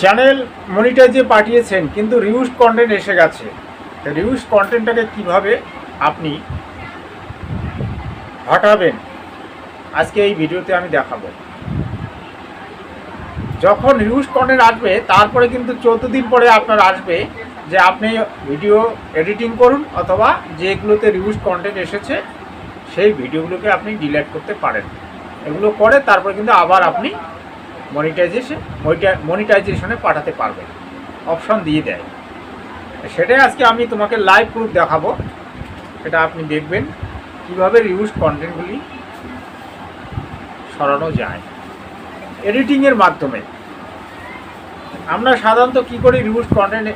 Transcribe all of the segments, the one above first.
Channel মনিটাইজে পাঠিয়েছেন, কিন্তু reuse content এসে গেছে। রিউজ কন্টেন্টটাকে কীভাবে আপনি হটাবেন আজকে এই ভিডিওতে আমি দেখাবো। যখন রিউজ কন্টেন্ট আসবে, তারপরে কিন্তু চোদ্দ দিন পরে আপনার আসবে যে আপনি ভিডিও এডিটিং করুন, অথবা যেগুলোতে রিউজ কন্টেন্ট এসেছে, সেই ভিডিওগুলোকে আপনি ডিলিট করতে পারেন। এগুলো করে তারপরে কিন্তু আবার আপনি মনিটাইজেশন মনিটাইজেশনে পাঠাতে পারবেন অপশন দিয়ে দেয়। সেটাই আজকে আমি তোমাকে লাইভ প্রুফ দেখাবো। সেটা আপনি দেখবেন কীভাবে রিউজ কন্টেন্টগুলি সরানো যায়। এডিটিংয়ের মাধ্যমে। আমরা সাধারণত কী করি রিউজ কন্টেন্ট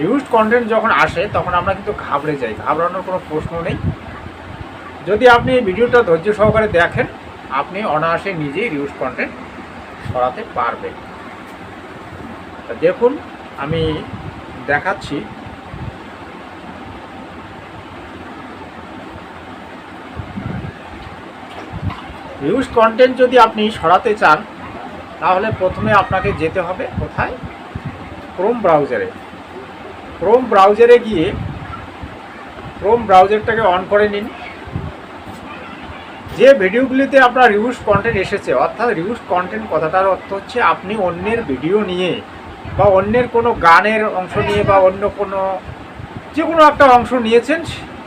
রিউজ কন্টেন্ট যখন আসে, তখন আমরা কিন্তু ঘাবড়ে যাই। ঘাবড়ানোর কোনো প্রশ্ন নেই। যদি আপনি ভিডিওটা ধৈর্য সহকারে দেখেন, আপনি অনায়াসে নিজেই রিউজ কন্টেন্ট সরাতে পারবেন তা দেখুন, আমি দেখাচ্ছি। রিউজ কন্টেন্ট যদি আপনি সরাতে চান, তাহলে প্রথমে আপনাকে যেতে হবে কোথায়? ক্রোম ব্রাউজারে ক্রোম ব্রাউজারে গিয়ে ক্রোম ব্রাউজারটাকে অন করে নিন। যে ভিডিওগুলিতে আপনার রিউজ কন্টেন্ট এসেছে, অর্থাৎ রিউজ কন্টেন্ট কথাটার অর্থ হচ্ছে আপনি অন্যের ভিডিও নিয়ে বা অন্যের কোনো গানের অংশ নিয়ে বা অন্য কোনো যে কোনো একটা অংশ নিয়েছেন,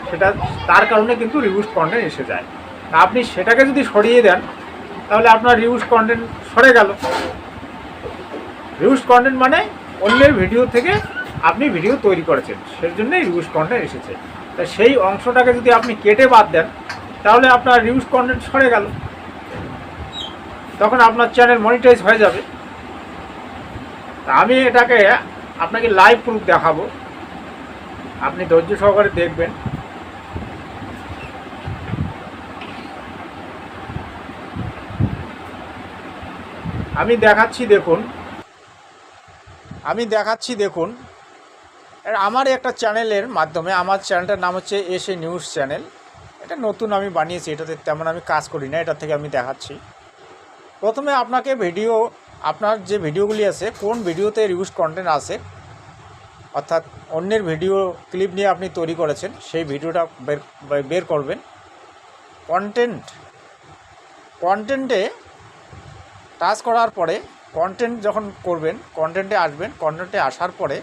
সেটা তার কারণে কিন্তু রিউজ কন্টেন্ট এসে যায়। তা আপনি সেটাকে যদি সরিয়ে দেন, তাহলে আপনার রিউজ কন্টেন্ট সরে গেল। রিউজ কন্টেন্ট মানে অন্যের ভিডিও থেকে আপনি ভিডিও তৈরি করেছেন সেই জন্যই রিউজ কন্টেন্ট এসেছে। তা সেই অংশটাকে যদি আপনি কেটে বাদ দেন তাহলে আপনার রিউজ কন্টেন্ট সরে গেল। তখন আপনার চ্যানেল মনিটাইজ হয়ে যাবে। আমি এটাকে আপনাকে লাইভ প্রুফ দেখাবো। আপনি ধৈর্য সহকারে দেখবেন। আমি দেখাচ্ছি দেখুন। আমি দেখাচ্ছি দেখুন। আমার একটা চ্যানেলের মাধ্যমে, আমার চ্যানেলটার নাম হচ্ছে এসে নিউজ চ্যানেল এটা নতুন আমি বানিয়েছি, এটাতে তেমন আমি কাজ করি না, এটা থেকে আমি দেখাচ্ছি। প্রথমে আপনাকে ভিডিও, আপনার যে ভিডিওগুলি আছে, কোন ভিডিওতে রিউজ কন্টেন্ট আছে, অর্থাৎ অন্যের ভিডিও ক্লিপ নিয়ে আপনি তৈরি করেছেন, সেই ভিডিওটা বের বের করবেন। কন্টেন্ট কন্টেন্টে টাচ করার পরে কন্টেন্ট যখন করবেন কন্টেন্টে আসবেন কন্টেন্টে আসার পরে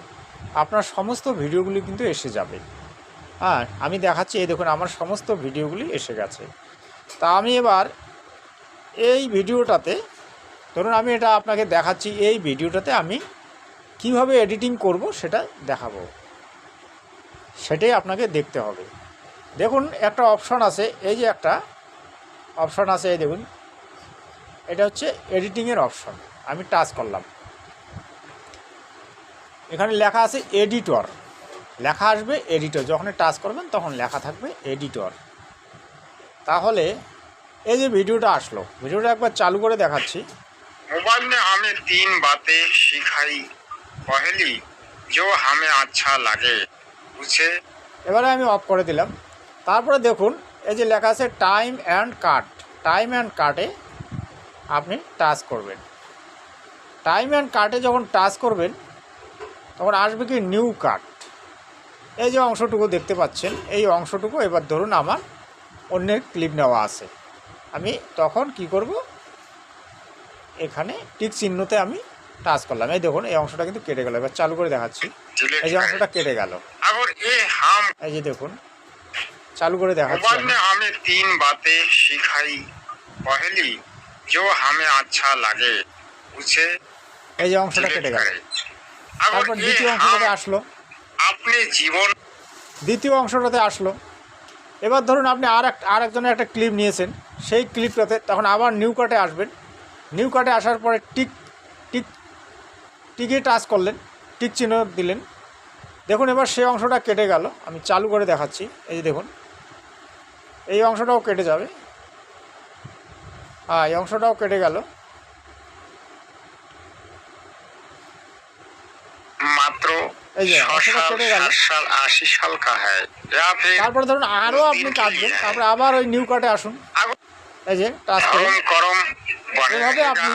আপনার সমস্ত ভিডিওগুলি কিন্তু এসে যাবে। হ্যাঁ আমি দেখাচ্ছি, এই দেখুন, আমার সমস্ত ভিডিওগুলি এসে গেছে। তা আমি এবার এই ভিডিওটাতে, ধরুন আমি এটা আপনাকে দেখাচ্ছি, এই ভিডিওটাতে আমি কীভাবে এডিটিং করব সেটা দেখাবো। সেটাই আপনাকে দেখতে হবে। দেখুন, একটা অপশন আছে, এই যে একটা অপশন আছে, এই দেখুন, এটা হচ্ছে এডিটিংয়ের অপশন। আমি টাচ করলাম। এখানে লেখা আছে এডিটর। লেখা আসবে এডিটর যখন টাচ করবেন তখন লেখা থাকবে এডিটর তাহলে এই যে ভিডিওটা আসলো ভিডিওটা একবার চালু করে দেখাচ্ছি। মোবাইল মে হামে তিন বাতে শিখাই। পহেলি জো হামে আচ্ছা লাগে বুঝে? এবারে আমি অফ করে দিলাম। তারপরে দেখুন এই যে লেখা আছে time and cut time and কাটে আপনি টাচ করবেন। টাইম অ্যান্ড কার্টে যখন টাচ করবেন তখন আসবে কি নিউ কাট এই যে অংশটুকু দেখতে পাচ্ছেন এই অংশটুকু এবার ধরুন আমার অন্যের ক্লিপ নেওয়া আছে আমি তখন কি করব এখানে টিক চিহ্নতে আমি টাচ করলাম এই দেখুন এই অংশটা কিন্তু কেটে গেল এবার চালু করে দেখাচ্ছি डिलीट এই যে करें অংশটা কেটে গেল अगर ये हम এই যে দেখুন চালু করে দেখাচ্ছি मोबाइल আমি। में हमें तीन बातें सिखाई पहली जो हमें अच्छा लगे उसे এই যে অংশটা डिलीट কেটে গেল करें তারপর अगर ये দ্বিতীয় हम অংশটাতে আসলো এমনি জীবন দ্বিতীয় অংশটাতে আসলো। এবার ধরুন আপনি আর এক আর একজনের একটা ক্লিপ নিয়েছেন। সেই ক্লিপটাতে তখন আবার নিউ কাটে আসবেন। নিউ কাটে আসার পরে টিক টিক টিকে টাচ করলেন। টিক চিহ্ন দিলেন। দেখুন এবার সেই অংশটা কেটে গেল। আমি চালু করে দেখাচ্ছি। এই যে দেখুন। এই অংশটাও কেটে যাবে। হ্যাঁ এই অংশটাও কেটে গেল। তারপরে ধরুন আরও আপনি কাটবেন তারপরে আবার ওই নিউ কাটে আসুন। এই যে টাচ করে। এভাবে আপনি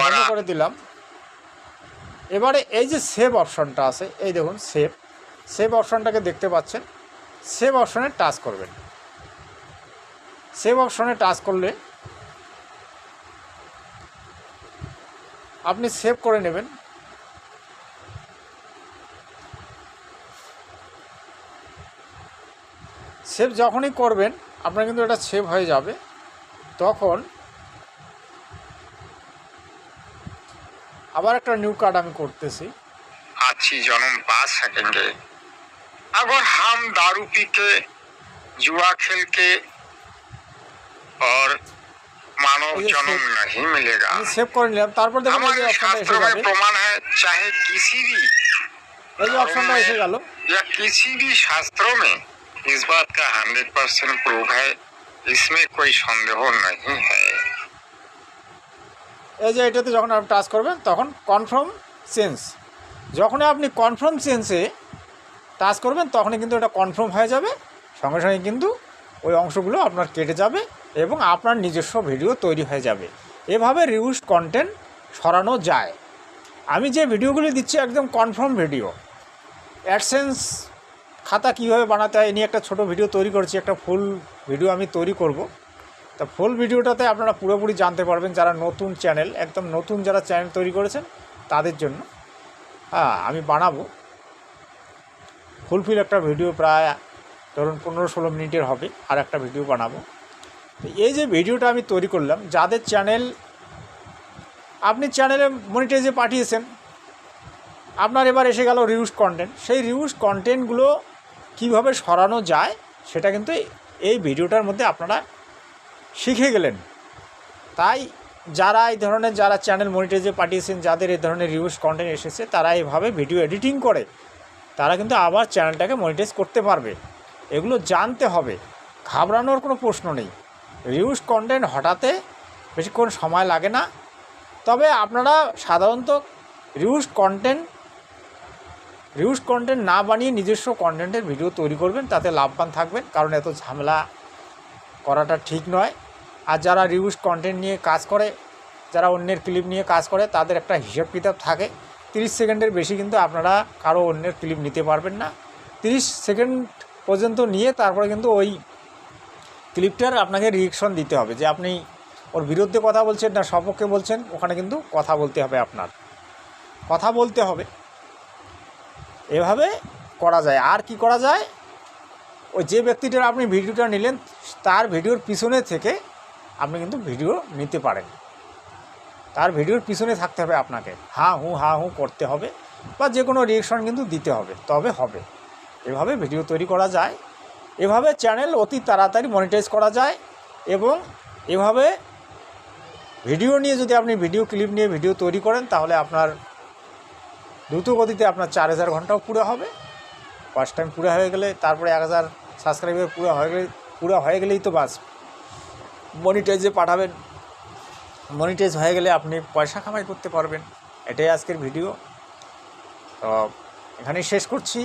বন্ধ করে দিলাম। এবারে এই যে সেভ অপশনটা আছে এই দেখুন সেভ। সেভ অপশনটাকে দেখতে পাচ্ছেন। সেভ অপশনে টাচ করবেন। সেভ অপশনে টাচ করলে আপনি সেভ করে নেবেন। সেভ যখনই করবেন আপনার কিন্তু এটা সেভ হয়ে যাবে তখন আবার একটা নিউ কার্ড আমি করতেছি अच्छी जन्म पा सकेंगे अगर हम दारू पी के जुआ खेल के और मानव ये जन्म सेव- नहीं मिलेगा আমি সেভ করে নিলাম তারপর দেখুন এই যে हमारे অপশনটা এসে शास्त्रों में যাবে प्रमाण है चाहे किसी भी এই যে অপশনটা এসে গেল या किसी भी शास्त्रों में इस बात का हंड्रेड परसेंट प्रूफ है इसमें कोई संदेह नहीं है এই যে এটাতে যখন আপনি টাচ করবেন তখন কনফার্ম চেঞ্জ যখনই আপনি কনফার্ম চেঞ্জে টাচ করবেন তখনই কিন্তু এটা কনফার্ম হয়ে যাবে সঙ্গে সঙ্গে কিন্তু ওই অংশগুলো আপনার কেটে যাবে এবং আপনার নিজস্ব ভিডিও তৈরি হয়ে যাবে এভাবে রিউজ কন্টেন্ট সরানো যায় আমি যে ভিডিওগুলি দিচ্ছি একদম কনফার্ম ভিডিও অ্যাডসেন্স খাতা কীভাবে বানাতে হয় নিয়ে একটা ছোট ভিডিও তৈরি করেছি, একটা ফুল ভিডিও আমি তৈরি করব। তা ফুল ভিডিওটাতে আপনারা পুরোপুরি জানতে পারবেন যারা নতুন চ্যানেল, একদম নতুন যারা চ্যানেল তৈরি করেছেন, তাদের জন্য। হ্যাঁ আমি বানাবো। ফুলফিল একটা ভিডিও প্রায়, ধরুন পনেরো ষোলো মিনিটের হবে, আর একটা ভিডিও বানাবো। তো এই যে ভিডিওটা আমি তৈরি করলাম, যাদের চ্যানেল, আপনি চ্যানেলে মনিটাইজে পাঠিয়েছেন, আপনার এবার এসে গেল রিউজ কন্টেন্ট সেই রিউজ কন্টেন্টগুলো কীভাবে সরানো যায় সেটা কিন্তু এই ভিডিওটার মধ্যে আপনারা শিখে গেলেন। তাই যারা এই ধরনের যারা চ্যানেল মনিটাইজে পাঠিয়েছেন, যাদের এই ধরনের রিউজ কন্টেন্ট এসেছে, তারা এইভাবে ভিডিও এডিটিং করে, তারা কিন্তু আবার চ্যানেলটাকে মনিটাইজ করতে পারবে। এগুলো জানতে হবে। ঘাবড়ানোর কোনো প্রশ্ন নেই। রিউজ কন্টেন্ট হঠাতে বেশিক্ষণ সময় লাগে না। তবে আপনারা সাধারণত রিউজ কন্টেন্ট রিউজ কন্টেন্ট না বানিয়ে নিজস্ব কন্টেন্টের ভিডিও তৈরি করবেন, তাতে লাভবান থাকবেন, কারণ এত ঝামেলা করাটা ঠিক নয়। আর যারা রিউজ কন্টেন্ট নিয়ে কাজ করে, যারা অন্যের ক্লিপ নিয়ে কাজ করে, তাদের একটা হিসাব কিতাব থাকে। তিরিশ সেকেন্ডের বেশি কিন্তু আপনারা কারও অন্যের ক্লিপ নিতে পারবেন না। তিরিশ সেকেন্ড পর্যন্ত নিয়ে তারপরে কিন্তু ওই ক্লিপটার আপনাকে রিয়েকশন দিতে হবে, যে আপনি ওর বিরুদ্ধে কথা বলছেন না সপক্ষে বলছেন, ওখানে কিন্তু কথা বলতে হবে আপনার। কথা বলতে হবে। এভাবে করা যায়। আর কি করা যায়? ওই যে ব্যক্তিটার আপনি ভিডিওটা নিলেন, তার ভিডিওর পিছনে থেকে আপনি কিন্তু ভিডিও নিতে পারেন। তার ভিডিওর পিছনে থাকতে হবে আপনাকে। হ্যাঁ হুঁ হ্যাঁ হুঁ করতে হবে বা যে কোনো রিয়েকশন কিন্তু দিতে হবে, তবে হবে। এভাবে ভিডিও তৈরি করা যায়। এভাবে চ্যানেল অতি তাড়াতাড়ি মনিটাইজ করা যায় এবং এভাবে ভিডিও নিয়ে যদি আপনি ভিডিও ক্লিপ নিয়ে ভিডিও তৈরি করেন, তাহলে আপনার দ্রুত গতিতে আপনার চার হাজার ঘন্টাও পুরো হবে। ফার্স্ট টাইম পুরো হয়ে গেলে, তারপরে এক হাজার সাবস্ক্রাইবার পুরো হয়ে গেলে, পুরো হয়ে গেলেই তো বাস মনিটাইজে পাঠাবেন। মনিটাইজ হয়ে গেলে আপনি পয়সা কামাই করতে পারবেন। এটাই আজকের ভিডিও তো, এখানেই শেষ করছি।